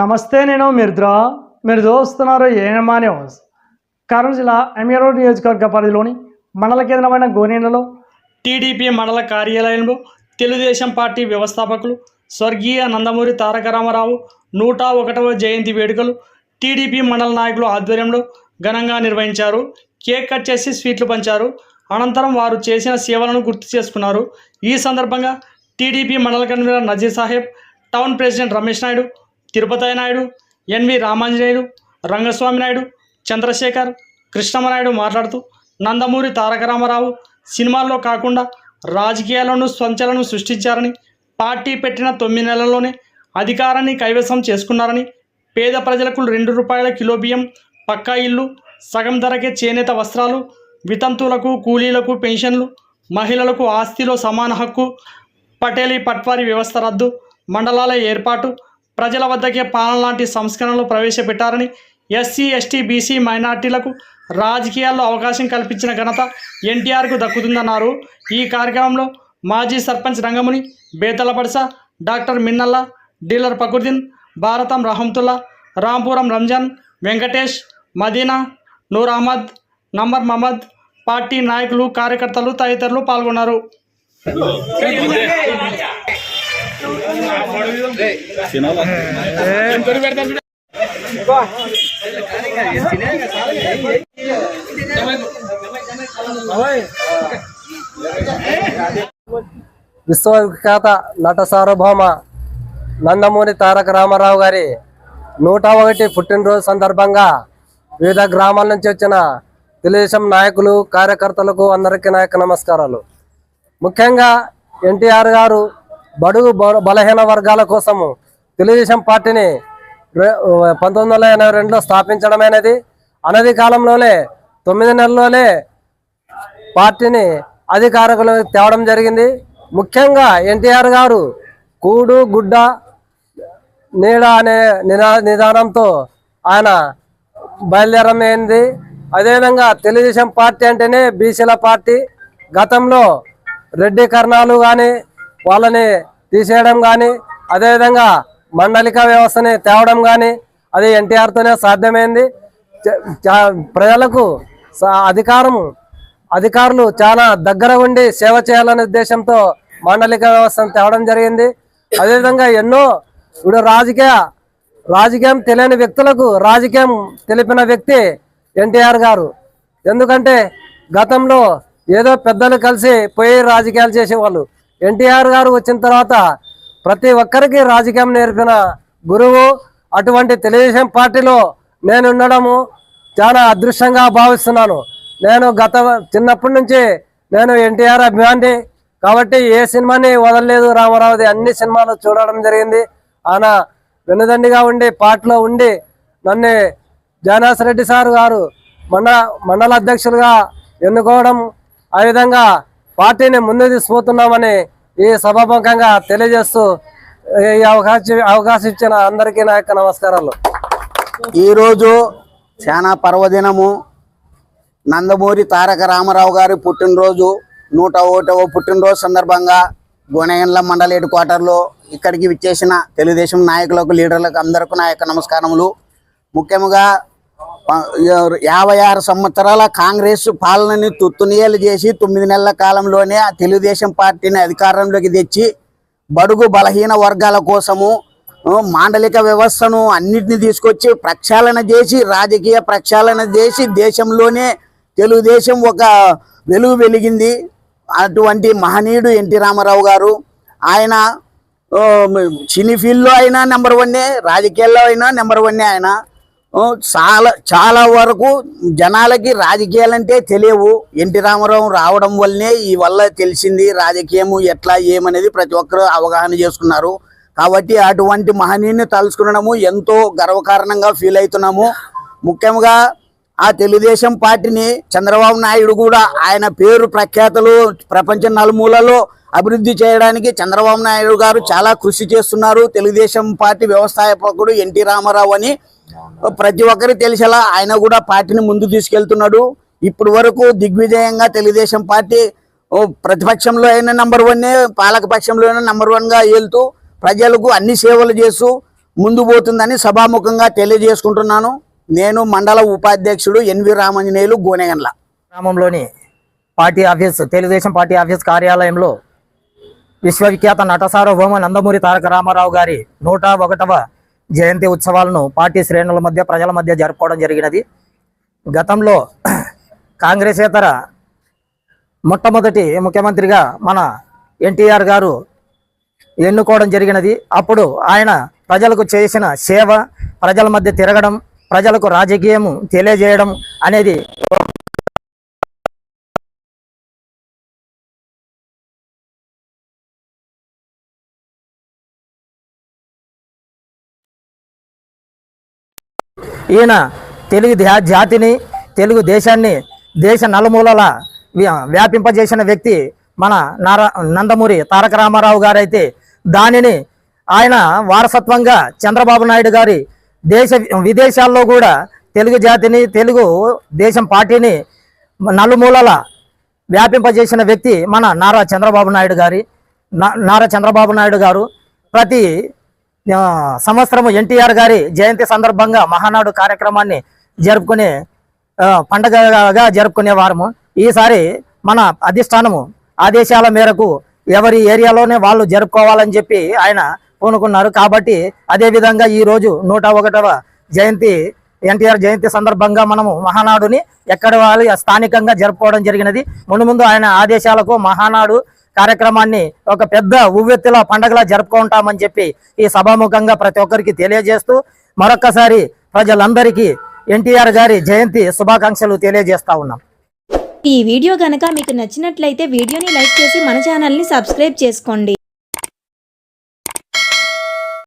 నమస్తే నేను మిర్ద్రా. మీరు చూస్తున్నారు ఏఎంఆ న్యూస్. కర్నూలు జిల్లా ఎంఏరో నియోజకవర్గ పరిధిలోని మండల కేంద్రమైన గోనేలలో టీడీపీ మండల కార్యాలయంలో తెలుగుదేశం పార్టీ వ్యవస్థాపకులు స్వర్గీయ నందమూరి తారక రామారావు నూట ఒకటవ జయంతి వేడుకలు టీడీపీ మండల నాయకులు ఆధ్వర్యంలో ఘనంగా నిర్వహించారు. కేక్ కట్ చేసి స్వీట్లు పంచారు. అనంతరం వారు చేసిన సేవలను గుర్తు చేసుకున్నారు. ఈ సందర్భంగా టీడీపీ మండల convener Nazeer Saheb town president Ramesh Naidu Tirupati Naidu NV Ramanjaneyudu Rangaswamy Naidu Chandrasekhar Krishnamanaidu మాట్లాడుతూ నందమూరి తారక రామారావు సినిమాల్లో కాకుండా రాజకీయాలను సంచలను సృష్టించారని పార్టీ పెట్టిన తొమ్మిది నెలల్లోనే అధికారాన్ని కైవసం చేసుకున్నారని పేద ప్రజలకు రెండు రూపాయల కిలో బియ్యం పక్కా ఇల్లు సగం ధరకే చేనేత వస్త్రాలు వితంతువులకు కూలీలకు పెన్షన్లు మహిళలకు ఆస్తిలో సమాన హక్కు పటేలీ పట్వారీ వ్యవస్థ రద్దు మండలాల ఏర్పాటు ప్రజల వద్దకే పాలన లాంటి సంస్కరణలు ప్రవేశపెట్టారని ఎస్సీ ఎస్టీ బీసీ మైనార్టీలకు రాజకీయాల్లో అవకాశం కల్పించిన ఘనత ఎన్టీఆర్కు దక్కుతుందన్నారు. ఈ కార్యక్రమంలో మాజీ sarpanch Rangamuni బేతలపడస doctor Minnalla dealer Pakruddin Bharatam Rahamthulla Rampuram Ramzan Venkatesh Madina Noor Ahmed number Mohammad party నాయకులు కార్యకర్తలు తదితరులు పాల్గొన్నారు. విశ్వవిఖ్యాత నట సార్వభౌమ నందమూరి తారక రామారావు గారి నూట ఒకటి పుట్టినరోజు సందర్భంగా వివిధ గ్రామాల నుంచి వచ్చిన తెలుగుదేశం నాయకులు కార్యకర్తలకు అందరికీ నాయక నమస్కారాలు. ముఖ్యంగా ఎన్టీఆర్ గారు బడుగు బ- బలహీన వర్గాల కోసము తెలుగుదేశం పార్టీని పంతొమ్మిది వందల ఎనభై రెండులో స్థాపించడమైనది అనది కాలంలోనే తొమ్మిది నెలల్లోనే పార్టీని అధికారులు తేవడం జరిగింది. ముఖ్యంగా ఎన్టీఆర్ గారు కూడు గుడ్డ నీడ అనే నినా నిదానంతో ఆయన బయలుదేరమైంది అదేవిధంగా తెలుగుదేశం పార్టీ అంటేనే బీసీల పార్టీ. గతంలో రెడ్డి కర్ణాలు కానీ వాళ్ళని తీసేయడం కానీ అదేవిధంగా మండలిక వ్యవస్థని తేవడం కానీ అది ఎన్టీఆర్తోనే సాధ్యమైంది. చ- ప్రజలకు స- అధికారం అధికారులు చాలా దగ్గర ఉండి సేవ చేయాలనే ఉద్దేశంతో మాండలిక వ్యవస్థను తేవడం జరిగింది. అదేవిధంగా ఎన్నో ఇప్పుడు రాజకీయ రాజకీయం తెలియని వ్యక్తులకు రాజకీయం తెలిపిన వ్యక్తి ఎన్టీఆర్ గారు. ఎందుకంటే గతంలో ఏదో పెద్దలు కలిసి పోయి రాజకీయాలు చేసేవాళ్ళు. ఎన్టీఆర్ గారు వచ్చిన తర్వాత ప్రతి ఒక్కరికి రాజకీయం నేర్పిన గురువు. అటువంటి తెలుగుదేశం పార్టీలో నేను ఉండడము చాలా అదృష్టంగా భావిస్తున్నాను. నేను గత చిన్నప్పటి నుంచి నేను ఎన్టీఆర్ అభిమాని. కాబట్టి ఏ సినిమాని వదలలేదు రామారావుది. అన్ని సినిమాలు చూడడం జరిగింది. ఆయన వెనుదండిగా ఉండి పాటలో ఉండి నన్ను జానాస్ రెడ్డి సార్ గారు మండ మండల అధ్యక్షులుగా ఎన్నుకోవడం ఆ విధంగా పార్టీని ముందు తీసుకుపోతున్నామని ఈ సభాముఖంగా తెలియజేస్తూ ఈ అవకాశం అవకాశం ఇచ్చిన అందరికీ నా యొక్క నమస్కారాలు. ఈరోజు చాలా పర్వదినము. నందమూరి తారక రామారావు గారి పుట్టినరోజు నూట ఒకటవ పుట్టినరోజు సందర్భంగా గుణయంల మండల హెడ్ క్వార్టర్లో ఇక్కడికి విచ్చేసిన తెలుగుదేశం నాయకులకు లీడర్లకు అందరికీ నా యొక్క నమస్కారములు. ముఖ్యంగా యాభై ఆరు సంవత్సరాల కాంగ్రెస్ పాలనని తుత్తునియలు చేసి తొమ్మిది నెలల కాలంలోనే ఆ తెలుగుదేశం పార్టీని అధికారంలోకి తెచ్చి బడుగు బలహీన వర్గాల కోసము మాండలిక వ్యవస్థను అన్నిటిని తీసుకొచ్చి ప్రక్షాళన చేసి రాజకీయ ప్రక్షాళన చేసి దేశంలోనే తెలుగుదేశం ఒక వెలుగు వెలిగింది. అటువంటి మహనీయుడు ఎన్టీ రామారావు గారు ఆయన సినీ ఫీల్డ్లో అయినా నెంబర్ వన్నే రాజకీయాల్లో అయినా నెంబర్ వన్నే ఆయన. చాలా చాలా వరకు జనాలకి రాజకీయాలంటే తెలియవు. ఎన్టీ రామారావు రావడం వల్లనే ఈ వల్ల తెలిసింది రాజకీయము ఎట్లా ఏమనేది ప్రతి ఒక్కరు అవగాహన చేసుకున్నారు. కాబట్టి అటువంటి మహనీయుని తలుచుకునడము ఎంతో గర్వకారణంగా ఫీల్ అవుతున్నాము. ముఖ్యంగా ఆ తెలుగుదేశం పార్టీని చంద్రబాబు నాయుడు కూడా ఆయన పేరు ప్రఖ్యాతలు ప్రపంచ నలుమూలలో అభివృద్ధి చేయడానికి చంద్రబాబు నాయుడు గారు చాలా కృషి చేస్తున్నారు. తెలుగుదేశం పార్టీ వ్యవస్థాపకుడు ఎన్టీ రామారావు అని ప్రతి ఒక్కరికి తెలిసేలా ఆయన కూడా పార్టీని ముందు తీసుకెళ్తున్నాడు. ఇప్పటి వరకు దిగ్విజయంగా తెలుగుదేశం పార్టీ ప్రతిపక్షంలో అయినా నంబర్ వన్ పాలకపక్షంలో అయినా నంబర్ వన్గా వెళ్తూ ప్రజలకు అన్ని సేవలు చేస్తూ ముందు పోతుందని సభాముఖంగా తెలియజేసుకుంటున్నాను. నేను మండల ఉపాధ్యక్షుడు ఎన్వి రామంజనేయులు గోనెగండ్ల. గ్రామంలోని party office Telugudesam party office కార్యాలయంలో విశ్వవిఖ్యాత నట సార్వభౌమ నందమూరి తారక రామారావు గారి నూట ఒకటవ జయంతి ఉత్సవాలను పార్టీ శ్రేణుల మధ్య ప్రజల మధ్య జరుపుకోవడం జరిగినది. గతంలో కాంగ్రెసేతర మొట్టమొదటి ముఖ్యమంత్రిగా మన ఎన్టీఆర్ గారు ఎన్నుకోవడం జరిగినది. అప్పుడు ఆయన ప్రజలకు చేసిన సేవ ప్రజల మధ్య తిరగడం ప్రజలకు రాజకీయం తెలియజేయడం అనేది ఈయన తెలుగు జాతిని తెలుగు దేశాన్ని దేశ నలుమూలల వ్యాపింపజేసిన వ్యక్తి మన నారా నందమూరి తారక రామారావు గారైతే. దానిని ఆయన వారసత్వంగా చంద్రబాబు నాయుడు గారి దేశ విదేశాల్లో కూడా తెలుగు జాతిని తెలుగు దేశం పార్టీని నలుమూలల వ్యాపింపజేసిన వ్యక్తి మన నారా చంద్రబాబు నాయుడు గారి నా- నారా చంద్రబాబు నాయుడు గారు. ప్రతి సంవత్సరము ఎన్టీఆర్ గారి జయంతి సందర్భంగా మహానాడు కార్యక్రమాన్ని జరుపుకునే పండగగా జరుపుకునే వారము. ఈసారి మన అధిష్టానము ఆదేశాల మేరకు ఎవరి ఏరియాలోనే వాళ్ళు జరుపుకోవాలని చెప్పి ఆయన పూనుకున్నారు. కాబట్టి అదేవిధంగా ఈరోజు ఈ రోజు నూట ఒకటవ జయంతి ఎన్టీఆర్ జయంతి సందర్భంగా మనము మహానాడుని ఎక్కడ వాళ్ళు స్థానికంగా జరుపుకోవడం జరిగినది. ముందు ముందు ఆయన ఆదేశాలకు మహానాడు కార్యక్రమాన్ని ఒక పెద్ద ఉవ్వెత్తిలా పండగలా జరుపుకుంటామని చెప్పి ఈ సభాముఖంగా ప్రతి ఒక్కరికి తెలియజేస్తూ మరొక్కసారి ప్రజలందరికీ ఎన్టీఆర్ గారి జయంతి శుభాకాంక్షలు తెలియజేస్తా ఉన్నాం. ఈ వీడియో గనక మీకు నచ్చినట్లయితే వీడియోని లైక్ చేసి మన ఛానల్ని సబ్స్క్రైబ్ చేసుకోండి.